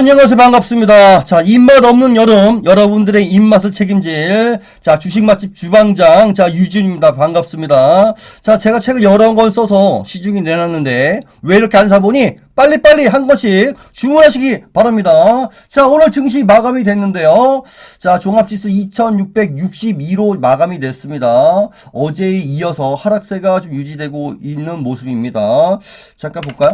안녕하세요. 반갑습니다. 자 입맛 없는 여름. 여러분들의 입맛을 책임질 자 주식 맛집 주방장 자 유진입니다. 반갑습니다. 자 제가 책을 여러 권 써서 시중에 내놨는데 왜 이렇게 안 사보니 빨리빨리 한 권씩 주문하시기 바랍니다. 자 오늘 증시 마감이 됐는데요. 자 종합지수 2662로 마감이 됐습니다. 어제에 이어서 하락세가 좀 유지되고 있는 모습입니다. 잠깐 볼까요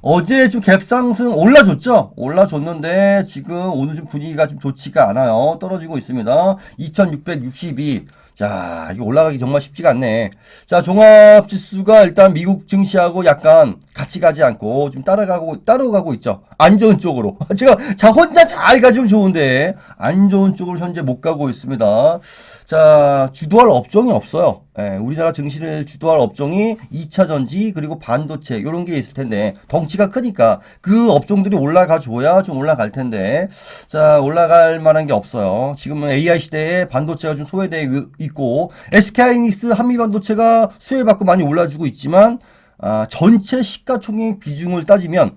어제 좀 갭상승 올라줬죠? 올라줬는데 지금 오늘 좀 분위기가 좀 좋지가 않아요. 떨어지고 있습니다. 2662. 자, 이거 올라가기 정말 쉽지가 않네. 자, 종합지수가 일단 미국 증시하고 약간 같이 가지 않고 좀 따라가고, 따라가고 있죠. 안 좋은 쪽으로. 제가, 자, 혼자 잘 가지면 좋은데, 안 좋은 쪽으로 현재 못 가고 있습니다. 자, 주도할 업종이 없어요. 예, 우리나라 증시를 주도할 업종이 2차전지 그리고 반도체 이런 게 있을 텐데 덩치가 크니까 그 업종들이 올라가 줘야 좀 올라갈 텐데 자 올라갈 만한 게 없어요. 지금은 AI 시대에 반도체가 좀 소외되어 있고 SK하이닉스 한미반도체가 수혜받고 많이 올라주고 있지만 아, 전체 시가총액 비중을 따지면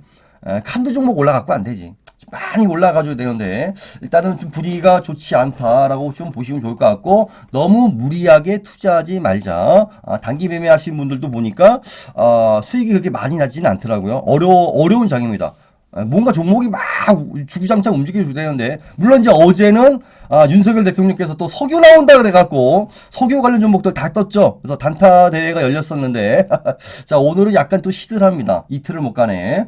에, 칸드 종목 올라갖고 안 되지. 많이 올라가줘야 되는데 일단은 좀 분위기가 좋지 않다라고 좀 보시면 좋을 것 같고 너무 무리하게 투자하지 말자. 아, 단기 매매하신 분들도 보니까 아, 수익이 그렇게 많이 나지는 않더라고요. 어려 어려운 장입니다. 아, 뭔가 종목이 막 주구장창 움직여도 되는데 물론 이제 어제는 아, 윤석열 대통령께서 또 석유 나온다 그래갖고 석유 관련 종목들 다 떴죠. 그래서 단타 대회가 열렸었는데 자 오늘은 약간 또 시들합니다. 이틀을 못 가네.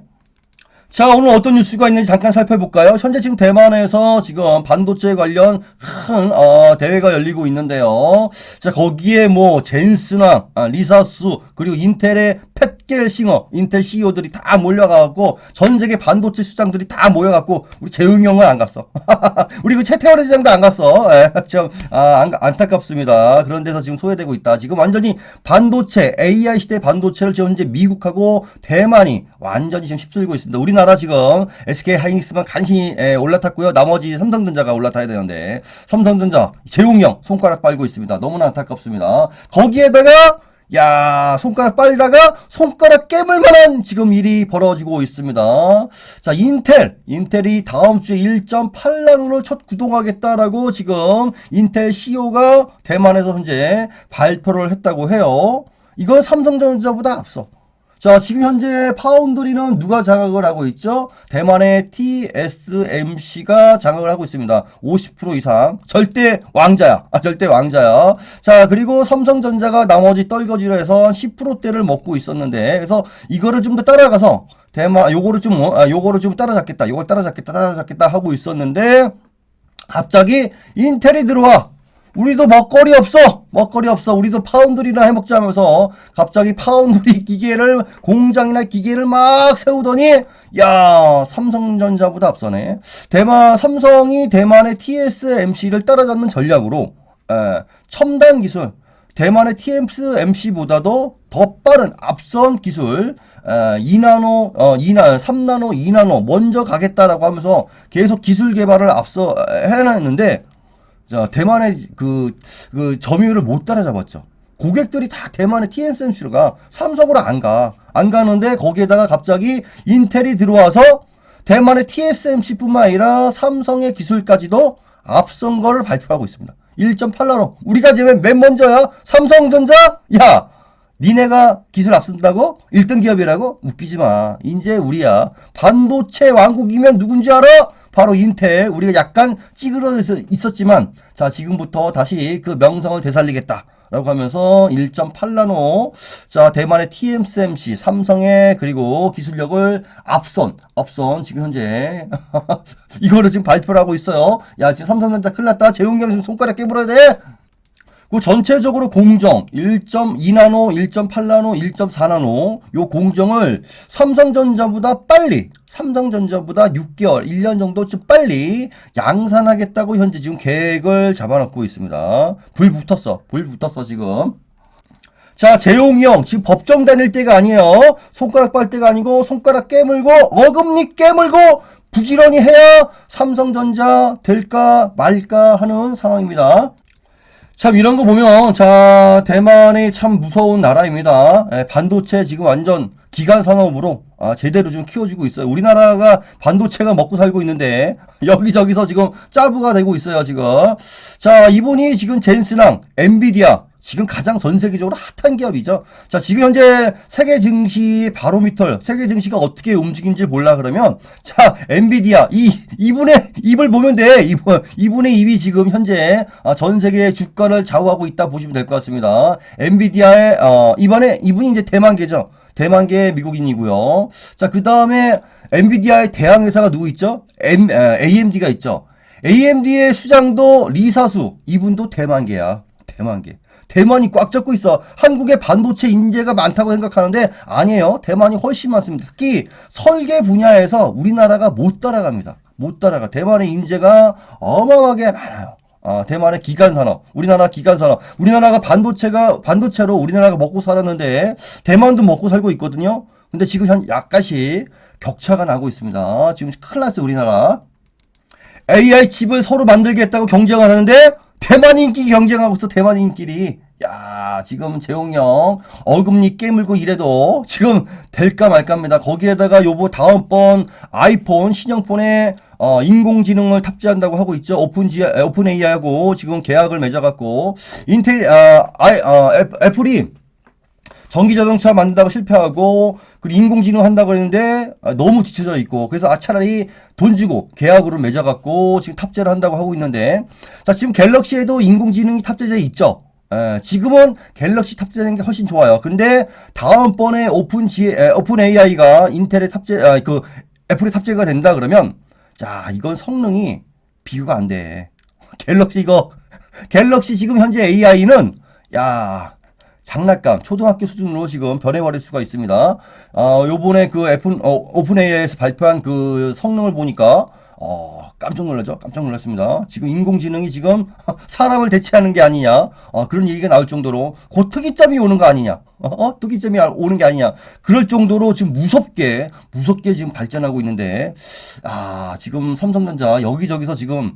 자, 오늘 어떤 뉴스가 있는지 잠깐 살펴볼까요? 현재 지금 대만에서 지금 반도체 관련 큰, 어, 대회가 열리고 있는데요. 자, 거기에 뭐, 젠스나, 아, 리사수, 그리고 인텔의 팻겔싱어, 인텔 CEO들이 다 몰려가고, 전 세계 반도체 수장들이 다 모여갖고, 우리 재웅이 형은 안 갔어. 우리 그 최태원 회장도 안 갔어. 예, 참, 아, 안, 안타깝습니다. 그런 데서 지금 소외되고 있다. 지금 완전히 반도체, AI 시대 반도체를 지금 현재 미국하고 대만이 완전히 지금 휩쓸고 있습니다. 우리나라 지금 SK 하이닉스만 간신히 예, 올라탔고요. 나머지 삼성전자가 올라타야 되는데 삼성전자 재웅이 형 손가락 빨고 있습니다. 너무나 안타깝습니다. 거기에다가 야 손가락 빨다가 손가락 깨물 만한 지금 일이 벌어지고 있습니다. 자 인텔 인텔이 다음 주에 1.8나노를 첫 구동하겠다라고 지금 인텔 CEO가 대만에서 현재 발표를 했다고 해요. 이건 삼성전자보다 앞서. 자, 지금 현재 파운드리는 누가 장악을 하고 있죠? 대만의 TSMC가 장악을 하고 있습니다. 50% 이상. 절대 왕자야. 아, 절대 왕자야. 자, 그리고 삼성전자가 나머지 떨거지로 해서 10%대를 먹고 있었는데, 그래서 이거를 좀 더 따라가서, 대만, 요거를 좀, 어, 아, 요거를 좀 따라잡겠다. 요걸 따라잡겠다, 따라잡겠다 하고 있었는데, 갑자기 인텔이 들어와. 우리도 먹거리 없어. 먹거리 없어. 우리도 파운드리나 해먹자 하면서 갑자기 파운드리 기계를 공장이나 기계를 막 세우더니 야 삼성전자보다 앞서네. 대만 삼성이 대만의 TSMC를 따라잡는 전략으로 에, 첨단 기술 대만의 TSMC보다도 더 빠른 앞선 기술 에, 2나노, 어, 2나, 3나노, 2나노 먼저 가겠다라고 하면서 계속 기술 개발을 앞서 해놨는데 자, 대만의 그, 그 점유율을 못 따라잡았죠. 고객들이 다 대만의 TSMC가 삼성으로 안 가. 안 가는데 거기에다가 갑자기 인텔이 들어와서 대만의 TSMC뿐만 아니라 삼성의 기술까지도 앞선 거를 발표하고 있습니다. 1.8나노. 우리가 이제 맨 먼저야? 삼성전자? 야! 니네가 기술 앞선다고? 1등 기업이라고? 웃기지 마. 이제 우리야. 반도체 왕국이면 누군지 알아? 바로 인텔. 우리가 약간 찌그러져 있었지만, 자, 지금부터 다시 그 명성을 되살리겠다. 라고 하면서 1.8나노 자 대만의 TSMC 삼성의 그리고 기술력을 앞선 앞선 지금 현재 이거를 지금 발표를 하고 있어요 야 지금 삼성전자 큰일 났다 재웅경 지금 손가락 깨물어야 돼 그 전체적으로 공정 1.2나노, 1.8나노, 1.4나노 요 공정을 삼성전자보다 빨리 삼성전자보다 6개월, 1년 정도 좀 빨리 양산하겠다고 현재 지금 계획을 잡아놓고 있습니다. 불 붙었어. 불 붙었어 지금. 자, 재용이 형, 지금 법정 다닐 때가 아니에요. 손가락 빨 때가 아니고, 손가락 깨물고, 어금니 깨물고, 부지런히 해야 삼성전자 될까 말까 하는 상황입니다. 참 이런 거 보면 자 대만이 참 무서운 나라입니다. 예, 반도체 지금 완전 기간 산업으로 아, 제대로 좀 키워주고 있어요. 우리나라가 반도체가 먹고 살고 있는데 여기저기서 지금 짜부가 되고 있어요, 지금. 자, 이분이 지금 젠스랑 엔비디아 지금 가장 전 세계적으로 핫한 기업이죠. 자, 지금 현재 세계 증시 바로미터, 세계 증시가 어떻게 움직인지 몰라 그러면 자, 엔비디아 이 이분의 입을 보면 돼. 이분 이분의 입이 지금 현재 아, 전 세계 주가를 좌우하고 있다 보시면 될 것 같습니다. 엔비디아의 어, 이번에 이분이 이제 대만 계죠. 대만계 미국인이고요. 자, 그 다음에 엔비디아의 대항 회사가 누구 있죠? M, 에, AMD가 있죠. AMD의 수장도 리사수 이분도 대만계야. 대만계. 대만이 꽉 잡고 있어. 한국의 반도체 인재가 많다고 생각하는데 아니에요. 대만이 훨씬 많습니다. 특히 설계 분야에서 우리나라가 못 따라갑니다. 못 따라가. 대만의 인재가 어마어마하게 많아요. 아, 대만의 기간 산업, 우리나라 기간 산업, 우리나라가 반도체가 반도체로 우리나라가 먹고 살았는데 대만도 먹고 살고 있거든요. 근데 지금 현 약간씩 격차가 나고 있습니다. 지금 큰일 났어요, 우리나라. AI 칩을 서로 만들겠다고 경쟁을 하는데 대만인끼리 경쟁하고 있어 대만인끼리 야 지금 재홍이 형 어금니 깨물고 이래도 지금 될까 말까입니다 거기에다가 요번 다음번 아이폰 신형폰에 어, 인공지능을 탑재한다고 하고 있죠 오픈 지 오픈 AI하고 지금 계약을 맺어갖고 인텔 아, 어, 애- 애플이 전기 자동차 만든다고 실패하고 그리고 인공지능 한다고 했는데 아, 너무 뒤쳐져 있고 그래서 아 차라리 돈 주고 계약으로 맺어갖고 지금 탑재를 한다고 하고 있는데 자 지금 갤럭시에도 인공지능이 탑재돼 있죠. 에, 지금은 갤럭시 탑재된 게 훨씬 좋아요. 근데 다음번에 오픈 G 에, 오픈 AI가 인텔에 탑재 아, 그 애플에 탑재가 된다 그러면 자 이건 성능이 비교가 안 돼. 갤럭시 이거 갤럭시 지금 현재 AI는 야 장난감 초등학교 수준으로 지금 변해버릴 수가 있습니다. 어, 요번에 그 애플 어, 오픈 AI에서 발표한 그 성능을 보니까 어, 깜짝 놀라죠. 깜짝 놀랐습니다. 지금 인공지능이 지금 사람을 대체하는 게 아니냐. 어, 그런 얘기가 나올 정도로 곧 특이점이 오는 거 아니냐. 어, 특이점이 오는 게 아니냐. 그럴 정도로 지금 무섭게 무섭게 지금 발전하고 있는데 아, 지금 삼성전자 여기저기서 지금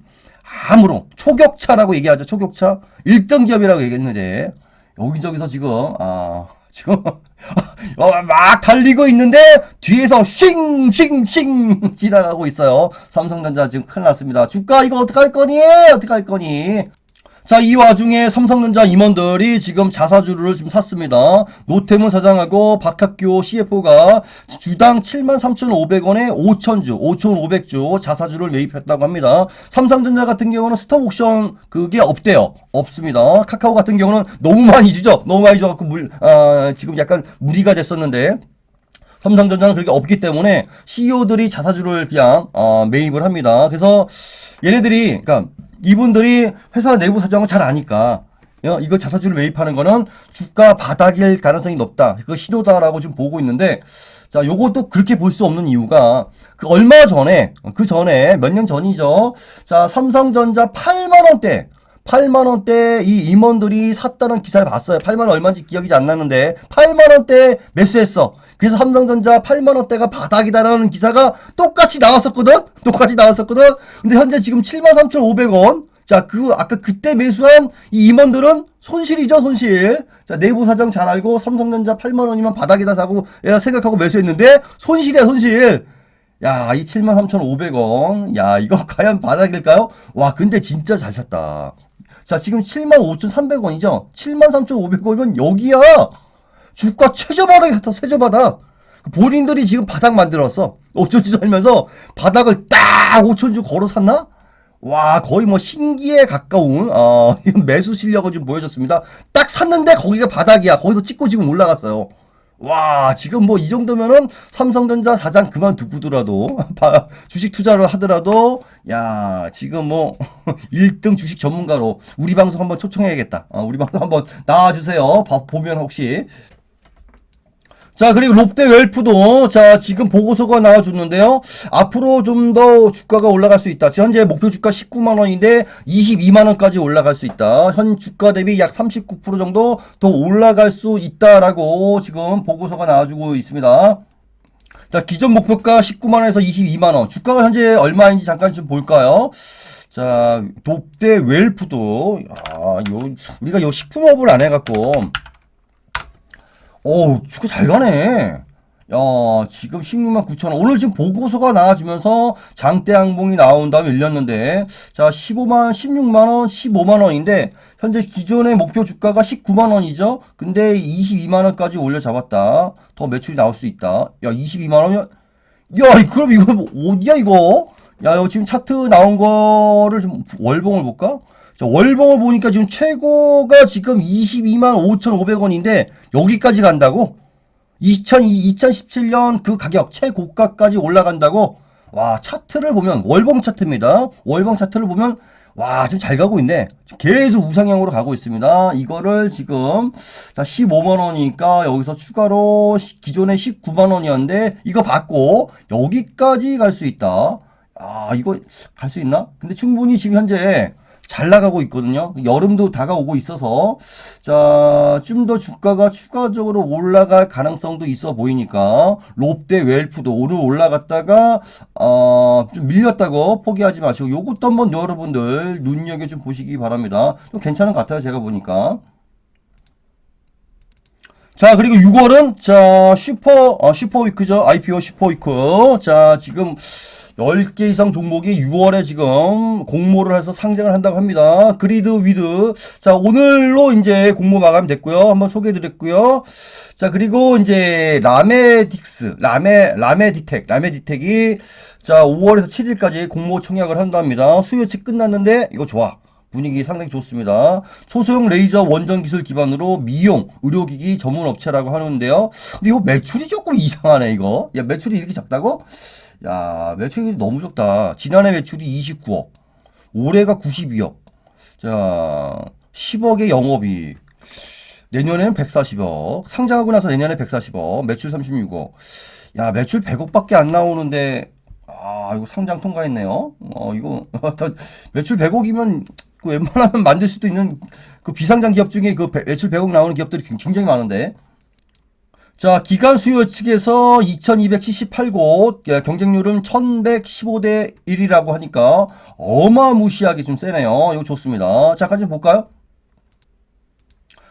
아무로 초격차라고 얘기하죠. 초격차 1등 기업이라고 얘기했는데 여기저기서 지금 아 지금 어, 막 달리고 있는데 뒤에서 쉥쉥쉥 지나가고 있어요. 삼성전자 지금 큰일 났습니다. 주가 이거 어떡할 거니? 어떡할 거니? 자, 이 와중에 삼성전자 임원들이 지금 자사주를 좀 샀습니다. 노태문 사장하고 박학교 CFO가 주당 73,500원에 5,000주, 5,500주 자사주를 매입했다고 합니다. 삼성전자 같은 경우는 스톱 옥션 그게 없대요. 없습니다. 카카오 같은 경우는 너무 많이 주죠. 너무 많이 줘갖고 물, 아, 지금 약간 무리가 됐었는데 삼성전자는 그렇게 없기 때문에 CEO들이 자사주를 그냥 어, 매입을 합니다. 그래서 얘네들이 그러니까 이분들이 회사 내부 사정을 잘 아니까 어, 이거 자사주를 매입하는 거는 주가 바닥일 가능성이 높다. 그거 신호다라고 지금 보고 있는데 자, 요것도 그렇게 볼 수 없는 이유가 그 얼마 전에 그 전에 몇 년 전이죠. 자, 삼성전자 8만 원대 8만 원대 이 임원들이 샀다는 기사를 봤어요. 8만 원 얼마인지 기억이 안 나는데 8만 원대 매수했어. 그래서 삼성전자 8만 원대가 바닥이다라는 기사가 똑같이 나왔었거든. 똑같이 나왔었거든. 근데 현재 지금 73,500원. 자, 그 아까 그때 매수한 이 임원들은 손실이죠, 손실. 자, 내부 사정 잘 알고 삼성전자 8만 원이면 바닥이다 사고 얘가 생각하고 매수했는데 손실이야, 손실. 야, 이 73,500원. 야, 이거 과연 바닥일까요? 와, 근데 진짜 잘 샀다. 자, 지금 75,300원이죠? 73,500원이면 여기야! 주가 최저바닥에 샀다, 최저바닥. 본인들이 지금 바닥 만들었어. 어쩌지 알면서 바닥을 딱 5천주 걸어 샀나? 와, 거의 뭐 신기에 가까운, 어, 매수 실력을 좀 보여줬습니다. 딱 샀는데 거기가 바닥이야. 거기서 찍고 지금 올라갔어요. 와, 지금 뭐 이 정도면은 삼성전자 사장 그만두고더라도, 바- 주식 투자를 하더라도, 야, 지금 뭐 1등 주식 전문가로 우리 방송 한번 초청해야겠다. 어, 우리 방송 한번 나와주세요. 봐- 보면 혹시. 자, 그리고 롯데 웰프도, 자, 지금 보고서가 나와줬는데요. 앞으로 좀 더 주가가 올라갈 수 있다. 현재 목표 주가 19만 원인데 22만 원까지 올라갈 수 있다. 현 주가 대비 약 39% 정도 더 올라갈 수 있다라고 지금 보고서가 나와주고 있습니다. 자, 기존 목표가 19만원에서 22만원. 주가가 현재 얼마인지 잠깐 좀 볼까요? 자, 롯데 웰프도, 야, 요, 우리가 요 식품업을 안 해갖고, 오, 주가 잘 가네. 야, 지금 16만 9천 원. 오늘 지금 보고서가 나와주면서 장대 항봉이 나온 다음에 밀렸는데, 자, 15만, 16만 원, 15만 원인데, 현재 기존의 목표 주가가 19만 원이죠? 근데 22만 원까지 올려 잡았다. 더 매출이 나올 수 있다. 야, 22만 원이면, 야, 그럼 이거 뭐 어디야, 이거? 야, 여기 지금 차트 나온 거를 좀 월봉을 볼까? 자, 월봉을 보니까 지금 최고가 지금 22만 5,500원인데, 여기까지 간다고? 2002, 2017년 그 가격 최고가까지 올라간다고? 와 차트를 보면 월봉 차트입니다. 월봉 차트를 보면 와좀잘 가고 있네. 계속 우상향으로 가고 있습니다. 이거를 지금 자 15만원이니까 여기서 추가로 시- 기존에 19만원이었는데 이거 받고 여기까지 갈 수 있다. 아 이거 갈 수 있나? 근데 충분히 지금 현재 잘 나가고 있거든요. 여름도 다가오고 있어서 자, 좀 더 주가가 추가적으로 올라갈 가능성도 있어 보이니까 롯데 웰프도 오늘 올라갔다가 어, 좀 밀렸다고 포기하지 마시고 요것도 한번 여러분들 눈여겨 좀 보시기 바랍니다. 좀 괜찮은 것 같아요. 제가 보니까. 자, 그리고 6월은, 자, 슈퍼, 어, 슈퍼 위크죠. IPO 슈퍼 위크. 자, 지금 10개 이상 종목이 6월에 지금 공모를 해서 상장을 한다고 합니다. 그리드 위드. 자, 오늘로 이제 공모 마감됐고요. 한번 소개해 드렸고요. 자, 그리고 이제 라메딕스, 라메, 라메디텍, 라메디텍이 자, 5월에서 7일까지 공모 청약을 한답니다. 수요치 끝났는데 이거 좋아. 분위기 상당히 좋습니다. 소소형 레이저 원전 기술 기반으로 미용, 의료기기 전문 업체라고 하는데요. 근데 이거 매출이 조금 이상하네, 이거. 야, 매출이 이렇게 작다고? 야, 매출이 너무 적다. 지난해 매출이 29억. 올해가 92억. 자, 10억의 영업이. 내년에는 140억. 상장하고 나서 내년에 140억. 매출 36억. 야, 매출 100억밖에 안 나오는데, 아, 이거 상장 통과했네요. 어, 이거, 매출 100억이면, 그 웬만하면 만들 수도 있는 그 비상장 기업 중에 그 배- 매출 100억 나오는 기업들이 굉장히 많은데. 자, 기간 수요 측에서 2278곳, 예, 경쟁률은 1115대 1이라고 하니까 어마무시하게 좀 세네요. 이거 좋습니다. 자, 같이 볼까요?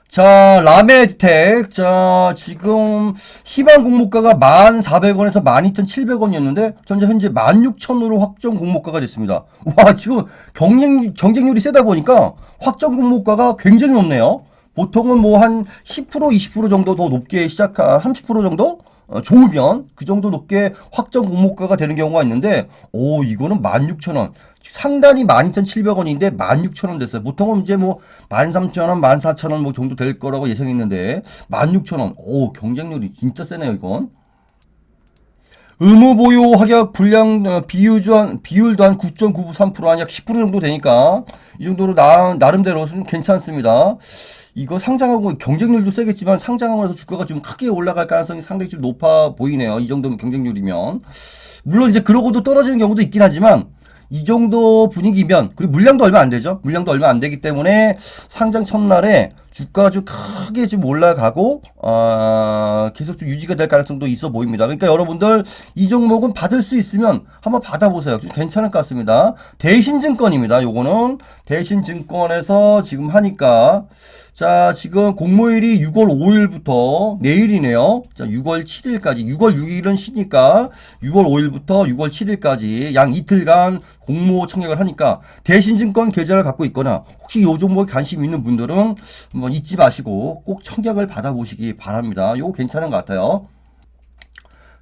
자, 라메텍. 자, 지금 희망 공모가가 1,400원에서 12,700원이었는데 현재 현재 16,000으로 확정 공모가가 됐습니다. 와, 지금 경쟁 경쟁률이 세다 보니까 확정 공모가가 굉장히 높네요. 보통은 뭐 한 10% 20% 정도 더 높게 시작한 30% 정도 어, 좋으면 그 정도 높게 확정 공모가가 되는 경우가 있는데 오 이거는 16,000원 상단이 12,700원인데 16,000원 됐어요. 보통은 이제 뭐 13,000원, 14,000원 뭐 정도 될 거라고 예상했는데 16,000원. 오 경쟁률이 진짜 세네요 이건. 의무 보유 하격 불량 어, 비율도 한 비율도 한 9.93%한 약 10% 정도 되니까 이 정도로 나 나름대로는 괜찮습니다. 이거 상장하고 경쟁률도 세겠지만 상장하고 나서 주가가 좀 크게 올라갈 가능성이 상당히 좀 높아 보이네요. 이 정도면 경쟁률이면 물론 이제 그러고도 떨어지는 경우도 있긴 하지만 이 정도 분위기면 그리고 물량도 얼마 안 되죠. 물량도 얼마 안 되기 때문에 상장 첫날에 주가가 좀 크게 좀 올라가고 어, 계속 좀 유지가 될 가능성도 있어 보입니다. 그러니까 여러분들 이 종목은 받을 수 있으면 한번 받아보세요. 좀 괜찮을 것 같습니다. 대신증권입니다. 요거는 대신증권에서 지금 하니까 자 지금 공모일이 6월 5일부터 내일이네요. 자 6월 7일까지 6월 6일은 쉬니까 6월 5일부터 6월 7일까지 양 이틀간 공모 청약을 하니까 대신증권 계좌를 갖고 있거나 혹시 요 종목에 관심 있는 분들은 한번 잊지 마시고 꼭 청약을 받아보시기 바랍니다. 요거 괜찮은 것 같아요.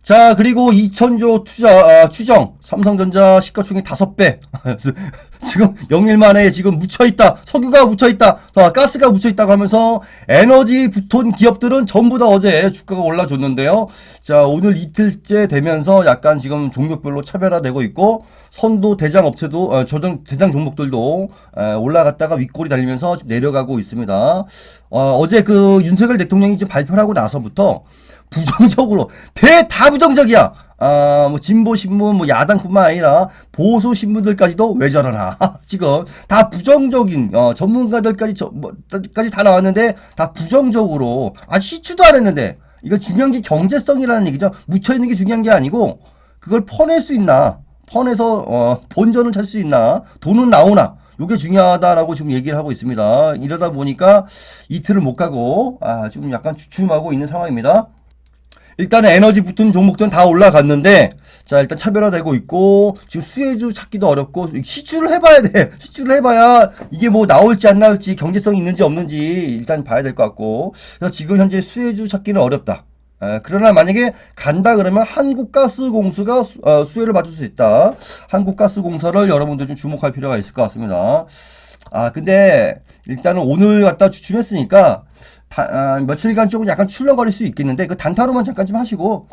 자, 그리고 2천조 투자, 아, 추정. 삼성전자 시가총액 5배. 지금 0일 만에 지금 묻혀있다. 석유가 묻혀있다. 아, 가스가 묻혀있다고 하면서 에너지 붙은 기업들은 전부 다 어제 주가가 올라줬는데요. 자, 오늘 이틀째 되면서 약간 지금 종목별로 차별화되고 있고, 선도 대장 업체도, 어, 저장, 대장 종목들도 에, 올라갔다가 윗골이 달리면서 내려가고 있습니다. 어, 어제 그 윤석열 대통령이 지금 발표를 하고 나서부터 부정적으로 대 다 부정적이야. 아, 뭐 진보 신문, 뭐 야당뿐만 아니라 보수 신문들까지도 왜 저러나 지금 다 부정적인 어, 전문가들까지 저, 뭐, 까지 다 나왔는데 다 부정적으로 아 시추도 안 했는데 이거 중요한 게 경제성이라는 얘기죠. 묻혀 있는 게 중요한 게 아니고 그걸 퍼낼 수 있나, 퍼내서 어, 본전을 찾을 수 있나, 돈은 나오나. 요게 중요하다라고 지금 얘기를 하고 있습니다. 이러다 보니까 이틀을 못 가고 아, 지금 약간 주춤하고 있는 상황입니다. 일단은 에너지 붙은 종목들은 다 올라갔는데 자 일단 차별화되고 있고 지금 수혜주 찾기도 어렵고 시추를 해봐야 돼. 시추를 해봐야 이게 뭐 나올지 안 나올지 경제성이 있는지 없는지 일단 봐야 될 것 같고. 그래서 지금 현재 수혜주 찾기는 어렵다. 에, 그러나 만약에 간다 그러면 한국가스공사가 수, 어, 수혜를 받을 수 있다. 한국가스공사를 여러분들 좀 주목할 필요가 있을 것 같습니다. 아 근데 일단은 오늘 갖다 추춤했으니까 다, 아, 며칠간 조금 약간 출렁거릴 수 있겠는데 그 단타로만 잠깐 좀 하시고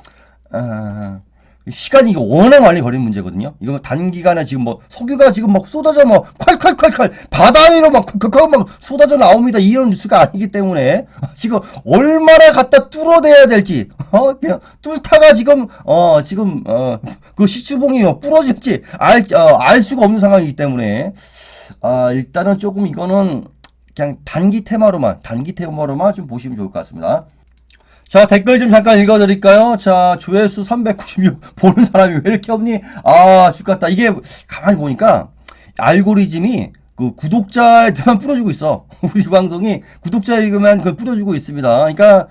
아, 시간이 이거 워낙 많이 걸린 문제거든요. 이거 단기간에 지금 뭐 석유가 지금 막 쏟아져 뭐 콸콸콸콸 바다 위로 막 콸콸콸 막 쏟아져 나옵니다. 이런 뉴스가 아니기 때문에 지금 얼마나 갖다 뚫어내야 될지 어 그냥 뚫다가 지금 어 지금 어그 시추봉이 뭐 부러질지 알, 어, 알 수가 없는 상황이기 때문에 아 일단은 조금 이거는 그냥 단기 테마로만 단기 테마로만 좀 보시면 좋을 것 같습니다. 자 댓글 좀 잠깐 읽어드릴까요? 자 조회수 396 보는 사람이 왜 이렇게 없니? 아 죽겠다. 이게 가만히 보니까 알고리즘이 그 구독자한테만 뿌려주고 있어. 우리 방송이 구독자에게만 그 뿌려주고 있습니다. 그러니까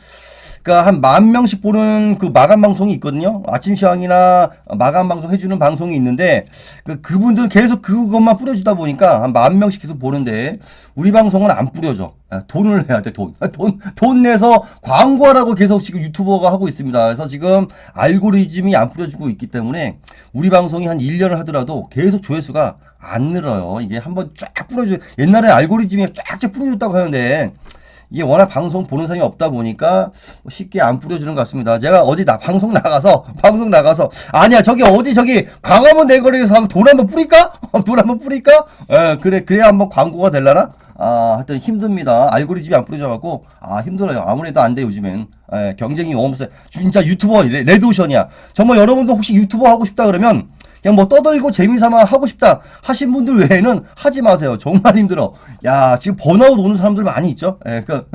그러니까 한 만 명씩 보는 그 마감 방송이 있거든요. 아침 시황이나 마감 방송 해주는 방송이 있는데 그 그분들은 계속 그것만 뿌려주다 보니까 한 만 명씩 계속 보는데 우리 방송은 안 뿌려줘. 아, 돈을 내야 돼 돈. 돈, 돈 내서 광고하라고 계속 지금 유튜버가 하고 있습니다. 그래서 지금 알고리즘이 안 뿌려주고 있기 때문에 우리 방송이 한 1년을 하더라도 계속 조회수가 안 늘어요. 이게 한번 쫙 뿌려줘. 옛날에 알고리즘이 쫙쫙 뿌려줬다고 하는데 이게 워낙 방송 보는 사람이 없다 보니까 쉽게 안 뿌려주는 것 같습니다. 제가 어디 나 방송 나가서 방송 나가서 아니야 저기 어디 저기 광화문 내거리에서 한번 돈 한번 뿌릴까? 돈 한번 뿌릴까? 에 그래 그래야 한번 광고가 될라나? 아 하여튼 힘듭니다. 알고리즘이 안 뿌려져갖고 아 힘들어요. 아무래도 안 돼 요즘엔 에, 경쟁이 너무 세. 진짜 유튜버 레- 레드오션이야. 정말 여러분도 혹시 유튜버 하고 싶다 그러면 그냥 뭐 떠들고 재미삼아 하고 싶다 하신 분들 외에는 하지 마세요. 정말 힘들어. 야, 지금 번아웃 오는 사람들 많이 있죠? 예, 그,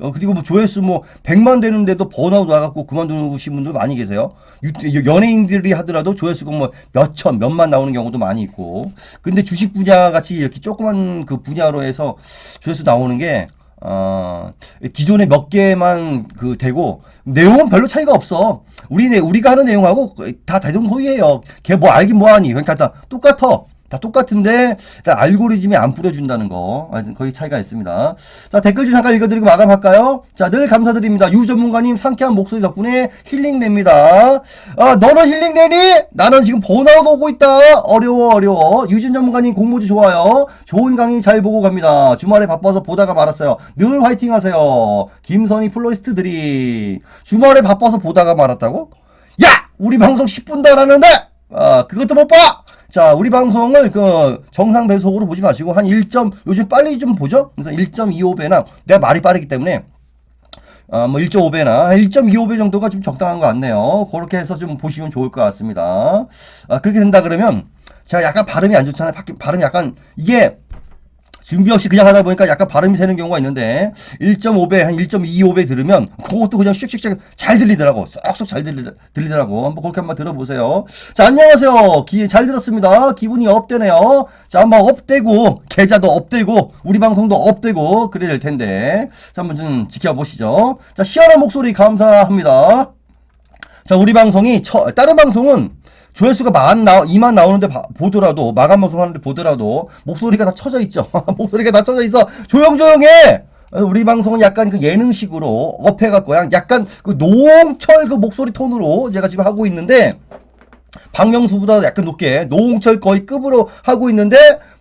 어, 그리고 뭐 조회수 뭐 100만 되는데도 번아웃 와갖고 그만두신 분들 많이 계세요. 유, 연예인들이 하더라도 조회수가 뭐 몇천, 몇만 나오는 경우도 많이 있고. 근데 주식 분야 같이 이렇게 조그만 그 분야로 해서 조회수 나오는 게 어, 기존에 몇 개만 그 되고 내용은 별로 차이가 없어. 우리 내 우리가 하는 내용하고 다 대동소이해요. 걔 뭐 알긴 뭐하니? 그러니까 다 똑같아. 다 똑같은데 일단 알고리즘이 안 뿌려준다는 거 거의 차이가 있습니다. 자 댓글 좀 잠깐 읽어드리고 마감할까요? 자 늘 감사드립니다. 유 전문가님 상쾌한 목소리 덕분에 힐링됩니다. 아 너는 힐링되니? 나는 지금 번아웃 오고 있다. 어려워 어려워. 유진 전문가님 공모주 좋아요. 좋은 강의 잘 보고 갑니다. 주말에 바빠서 보다가 말았어요. 늘 화이팅하세요. 김선희 플로리스트들이 주말에 바빠서 보다가 말았다고? 야 우리 방송 10분 더 하는데 아 그것도 못 봐. 자, 우리 방송을 그 정상 배속으로 보지 마시고 한 1. 요즘 빨리 좀 보죠. 그래서 1.25배나 내가 말이 빠르기 때문에 아, 뭐 1.5배나 1.25배 정도가 좀 적당한 것 같네요. 그렇게 해서 좀 보시면 좋을 것 같습니다. 아, 그렇게 된다 그러면 제가 약간 발음이 안 좋잖아요. 바- 발음이 약간 이게 준비 없이 그냥 하다 보니까 약간 발음이 새는 경우가 있는데 1.5배 한 1.25배 들으면 그것도 그냥 씩씩씩 잘 들리더라고. 쏙쏙 잘 들리, 들리더라고. 한번 그렇게 한번 들어보세요. 자 안녕하세요. 기, 잘 들었습니다. 기분이 업되네요. 자 한번 업되고 계좌도 업되고 우리 방송도 업되고 그래야 될 텐데. 자 한번 좀 지켜보시죠. 자 시원한 목소리 감사합니다. 자, 우리 방송이, 처, 다른 방송은 조회수가 만 나, 2만 나오는데 봐- 보더라도, 마감 방송 하는데 보더라도, 목소리가 다 쳐져 있죠. 목소리가 다 쳐져 있어. 조용조용해! 어, 우리 방송은 약간 그 예능식으로 업해갖고, 약간 그 노홍철 그 목소리 톤으로 제가 지금 하고 있는데, 박명수보다 약간 높게 노홍철 거의 급으로 하고 있는데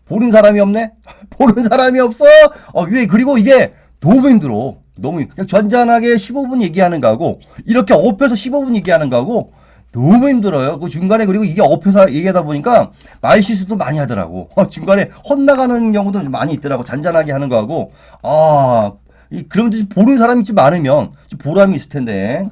보는 사람이 없네. 보는 사람이 없어. 어, 왜 그리고 이게 너무 힘들어. 너무 힘- 그냥 잔잔하게 15분 얘기하는 거하고 이렇게 업해서 15분 얘기하는 거하고 너무 힘들어요. 그 중간에 그리고 이게 업해서 얘기하다 보니까 말 실수도 많이 하더라고. 어, 중간에 헛나가는 경우도 좀 많이 있더라고. 잔잔하게 하는 거하고 아, 이 그런데 보는 사람이 좀 많으면 좀 보람이 있을 텐데.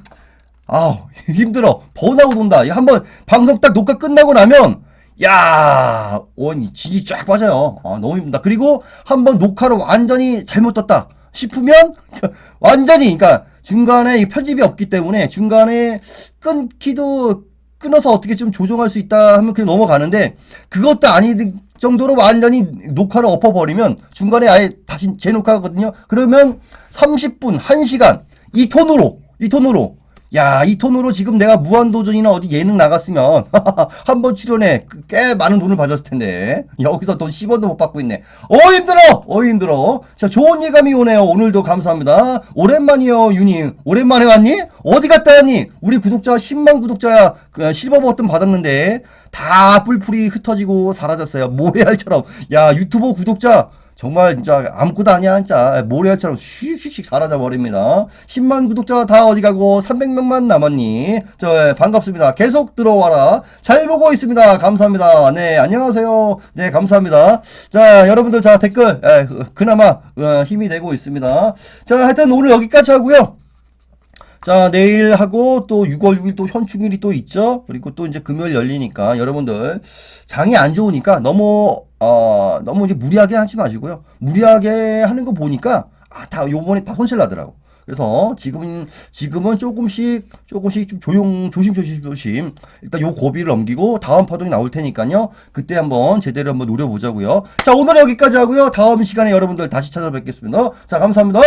아우 힘들어 번아웃 온다 한번 방송 딱 녹화 끝나고 나면 야 원이 진이 쫙 빠져요 아 너무 힘들다 그리고 한번 녹화를 완전히 잘못 떴다 싶으면 완전히 그러니까 중간에 이 편집이 없기 때문에 중간에 끊기도 끊어서 어떻게 좀 조정할 수 있다 하면 그냥 넘어가는데 그것도 아닌 정도로 완전히 녹화를 엎어버리면 중간에 아예 다시 재녹화하거든요. 그러면 30분 1시간 이 톤으로 이 톤으로 야, 이 톤으로 지금 내가 무한도전이나 어디 예능 나갔으면 한 번 출연해 그꽤 많은 돈을 받았을 텐데 여기서 돈 10원도 못 받고 있네. 어 힘들어, 어 힘들어. 자, 좋은 예감이 오네요. 오늘도 감사합니다. 오랜만이요, 유님. 오랜만에 왔니? 어디 갔다 왔니? 우리 구독자 10만 구독자야 그 실버 버튼 받았는데 다 뿔풀이 흩어지고 사라졌어요. 모래알처럼. 야, 유튜버 구독자. 정말 진짜 아무것도 아니야 진짜. 모래알처럼 슉슉슉 사라져 버립니다. 10만 구독자 다 어디 가고 300명만 남았니? 저 예, 반갑습니다. 계속 들어와라. 잘 보고 있습니다. 감사합니다. 네 안녕하세요. 네 감사합니다. 자 여러분들 자 댓글 예, 그- 그나마 어, 힘이 되고 있습니다. 자 하여튼 오늘 여기까지 하고요 자, 내일 하고 또 6월 6일 또 현충일이 또 있죠. 그리고 또 이제 금요일 열리니까 여러분들 장이 안 좋으니까 너무 어 너무 이제 무리하게 하지 마시고요. 무리하게 하는 거 보니까 아, 다 요번에 다 손실 나더라고. 그래서 지금은 지금은 조금씩 조금씩 좀 조용 조심 조심 조심 일단 요 고비를 넘기고 다음 파동이 나올 테니까요. 그때 한번 제대로 한번 노려보자고요. 자, 오늘 여기까지 하고요. 다음 시간에 여러분들 다시 찾아뵙겠습니다. 자, 감사합니다.